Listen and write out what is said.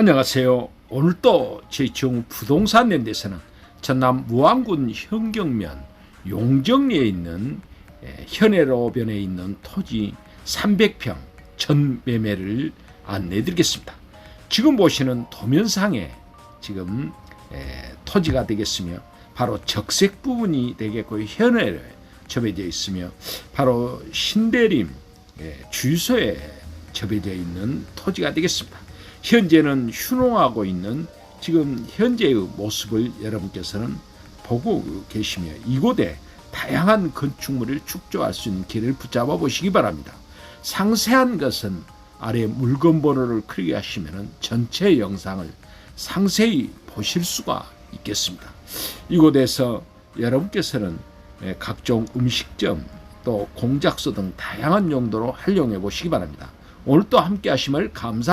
안녕하세요. 오늘 또 제이청 부동산 랜드에서는 전남 무안군 현경면 용정리에 있는 에, 현해로변에 있는 토지 300평 전 매매를 안내드리겠습니다. 지금 보시는 도면상에 지금 에, 토지가 되겠으며 바로 적색 부분이 되겠고 현해에 접해져 있으며 바로 신대림 예, 주유소에 접해져 있는 토지가 되겠습니다. 현재는 휴농하고 있는 지금 현재의 모습을 여러분께서는 보고 계시며 이곳에 다양한 건축물을 축조할 수 있는 길을 붙잡아 보시기 바랍니다. 상세한 것은 아래 물건 번호를 클릭하시면 전체 영상을 상세히 보실 수가 있겠습니다. 이곳에서 여러분께서는 예, 각종 음식점 또 공작소 등 다양한 용도로 활용해 보시기 바랍니다. 오늘 또 함께 하심을 감사